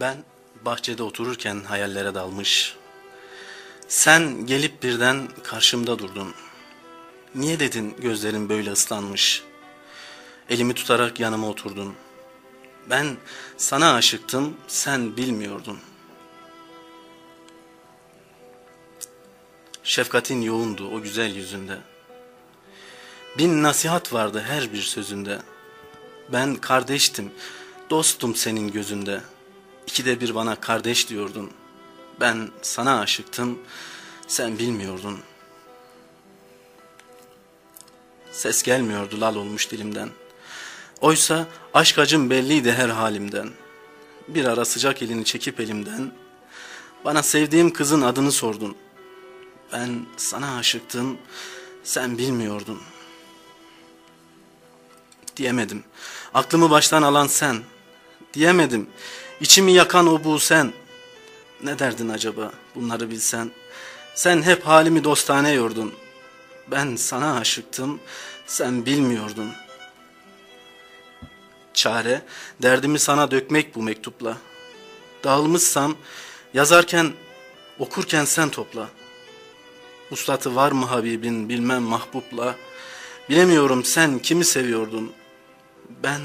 Ben bahçede otururken hayallere dalmış. Sen gelip birden karşımda durdun. Niye dedin gözlerin böyle ıslanmış? Elimi tutarak yanıma oturdun. Ben sana aşıktım, sen bilmiyordun. Şefkatin yoğundu o güzel yüzünde. Bin nasihat vardı her bir sözünde. Ben kardeştim, dostum senin gözünde. İkide bir bana kardeş diyordun. Ben sana aşıktım, sen bilmiyordun. Ses gelmiyordu lal olmuş dilimden. Oysa aşk acım belliydi her halimden. Bir ara sıcak elini çekip elimden, bana sevdiğim kızın adını sordun. Ben sana aşıktım, sen bilmiyordun. Diyemedim, aklımı baştan alan sen. Diyemedim, içimi yakan o bu sen. Ne derdin acaba bunları bilsen? Sen hep halimi dostane yordun. Ben sana aşıktım, sen bilmiyordun. Çare, derdimi sana dökmek bu mektupla. Dağılmışsam, yazarken, okurken sen topla. Uslatı var mı Habibin bilmem mahbubla. Bilemiyorum sen kimi seviyordun. Ben,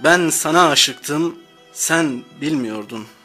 ben sana aşıktım, sen bilmiyordun.''